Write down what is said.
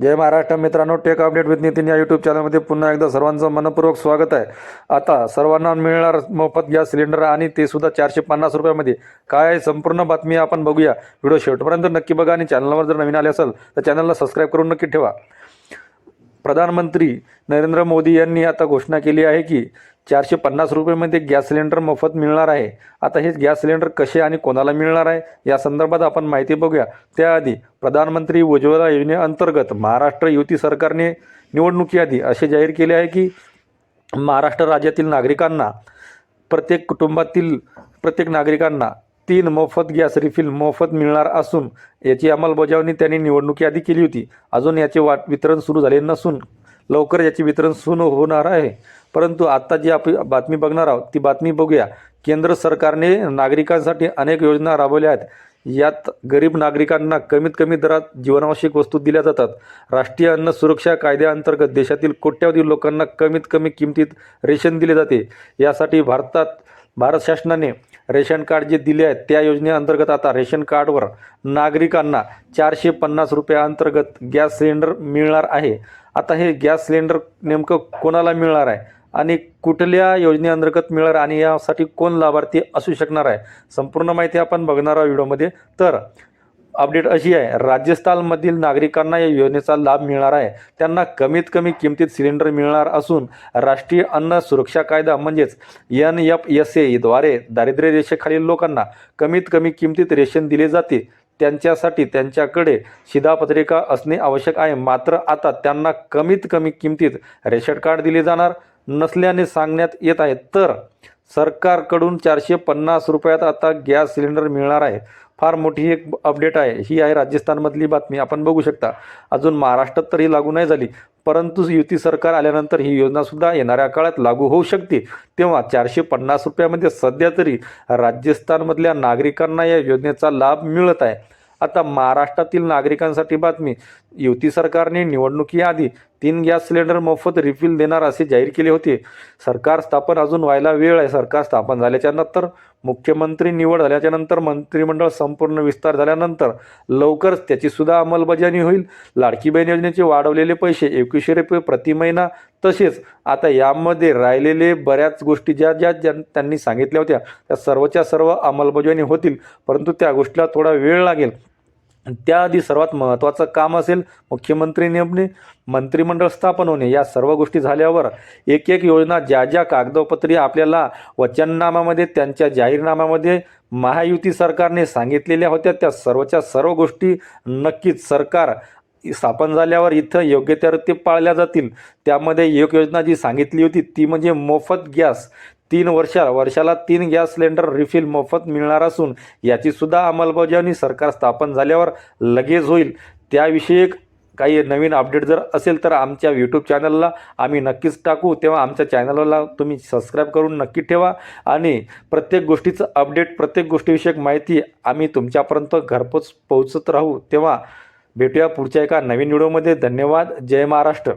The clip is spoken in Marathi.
जय महाराष्ट्र. मित्रांनो टेक अपडेट विथ नितीन या यूट्यूब चॅनलमध्ये पुन्हा एकदा सर्वांचं मनपूर्वक स्वागत आहे. आता सर्वांना मिळणार मोफत गॅस सिलेंडर आणि ते सुद्धा चारशे पन्नास रुपयामध्ये. काय आहे? संपूर्ण बातमी आपण बघूया. व्हिडिओ शेवटपर्यंत नक्की बघा आणि चॅनलवर जर नवीन आले असेल तर चॅनलला सबस्क्राईब करून नक्की ठेवा. प्रधानमंत्री नरेंद्र मोदी यांनी आता घोषणा केली आहे की चारशे पन्नास रुपयेमध्ये गॅस सिलेंडर मोफत मिळणार आहे. आता हे गॅस सिलेंडर कसे आणि कोणाला मिळणार आहे? या संदर्भात आपण माहिती बघूया. त्याआधी प्रधानमंत्री उज्ज्वला योजनेअंतर्गत महाराष्ट्र युती सरकारने निवडणुकीआधी असे जाहीर केले आहे की महाराष्ट्र राज्यातील नागरिकांना प्रत्येक कुटुंबातील प्रत्येक नागरिकांना तीन मोफत गॅस रिफिल मोफत मिळणार असून याची अंमलबजावणी त्यांनी निवडणुकीआधी केली होती. अजून याचे वाट वितरण सुरू झाले नसून लवकर याचे वितरण सुरू होणार आहे. परंतु आता जी आपण बातमी बघणार आहोत ती बातमी बघूया. केंद्र सरकारने नागरिकांसाठी अनेक योजना राबवल्या आहेत. यात गरीब नागरिकांना कमीत कमी दरात जीवनावश्यक वस्तू दिल्या जातात. राष्ट्रीय अन्न सुरक्षा कायद्याअंतर्गत देशातील कोट्यावधी लोकांना कमीत कमी किमतीत रेशन दिले जाते. यासाठी भारतात भारत शासनाने रेशन कार्ड जे दिले आहेत त्या योजनेअंतर्गत आता रेशन कार्डवर नागरिकांना चारशे पन्नास रुपयाअंतर्गत गॅस सिलेंडर मिळणार आहे. आता हे गॅस सिलेंडर नेमकं कोणाला मिळणार आहे? आणि कुठल्या योजनेअंतर्गत मिळणार आणि यासाठी कोण लाभार्थी असू शकणार आहे? संपूर्ण माहिती आपण बघणार आहोत व्हिडिओमध्ये. तर अपडेट अशी आहे राजस्थानमधील नागरिकांना या योजनेचा लाभ मिळणार आहे. त्यांना कमीत कमी किमतीत सिलेंडर मिळणार असून राष्ट्रीय अन्न सुरक्षा कायदा म्हणजेच एन एफ एस एद्वारे दारिद्र्य रेषेखालील लोकांना कमीत कमी किमतीत रेशन दिले जाते त्यांच्यासाठी त्यांच्याकडे शिधापत्रिका असणे आवश्यक आहे. मात्र आता त्यांना कमीत कमी किमतीत रेशन कार्ड दिले जाणार. नसल्याने सांगण्यात येत आहे. तर सरकारकडून चारशे पन्नास रुपयात आता गॅस सिलेंडर मिळणार आहे. फार मोठी एक अपडेट आहे. ही आहे राजस्थानमधली बातमी. आपण बघू शकता अजून महाराष्ट्रात तर ही लागू नाही झाली. परंतु युती सरकार आल्यानंतर ही योजनासुद्धा येणाऱ्या काळात लागू होऊ शकते. तेव्हा चारशे पन्नास रुपयामध्ये सध्या तरी राजस्थानमधल्या नागरिकांना या योजनेचा लाभ मिळत आहे. आता महाराष्ट्रातील नागरिकांसाठी बातमी. युती सरकारने निवडणुकीआधी तीन गॅस सिलेंडर मोफत रिफिल देणार असे जाहीर केले होते. सरकार स्थापन अजून व्हायला वेळ आहे. सरकार स्थापन झाल्याच्यानंतर मुख्यमंत्री निवड झाल्याच्यानंतर मंत्रिमंडळ संपूर्ण विस्तार झाल्यानंतर लवकरच त्याची सुद्धा अंमलबजावणी होईल. लाडकी बहीण योजनेचे वाढवलेले पैसे एकवीसशे रुपये प्रति महिना तसेच आता यामध्ये राहिलेले बऱ्याच गोष्टी ज्या ज्या ज्या त्यांनी सांगितल्या होत्या त्या सर्वच्या सर्व अंमलबजावणी होतील. परंतु त्या गोष्टीला थोडा वेळ लागेल. त्याआधी सर्वात महत्त्वाचं काम असेल मुख्यमंत्री नेमणे मंत्रिमंडळ स्थापन होणे. या सर्व गोष्टी झाल्यावर एक एक योजना ज्या ज्या कागदोपत्री आपल्याला वचननामामध्ये त्यांच्या जाहीरनाम्यामध्ये महायुती सरकारने सांगितलेल्या होत्या त्या सर्वच्या सर्व गोष्टी नक्कीच सरकार स्थापन झाल्यावर इथं योग्य त्या ते पाळल्या जातील. त्यामध्ये एक योजना जी सांगितली होती ती म्हणजे मोफत गॅस. तीन वर्षा वर्षाला तीन गॅस सिलेंडर रिफिल मोफत मिळणार असून याची सुद्धा अंमलबजावणी सरकार स्थापन झाल्यावर लगेच होईल. त्याविषयी काही नवीन अपडेट जर असेल तर आमच्या यूट्यूब चॅनलला आम्ही नक्कीच टाकू. तेव्हा आमच्या चॅनलला तुम्ही सबस्क्राईब करून नक्की ठेवा. आणि प्रत्येक गोष्टीचं अपडेट प्रत्येक गोष्टीविषयक माहिती आम्ही तुमच्यापर्यंत घरपोच पोहोचत राहू. तेव्हा भेटूया पुढच्या एका नवीन व्हिडिओमध्ये धन्यवाद. जय महाराष्ट्र.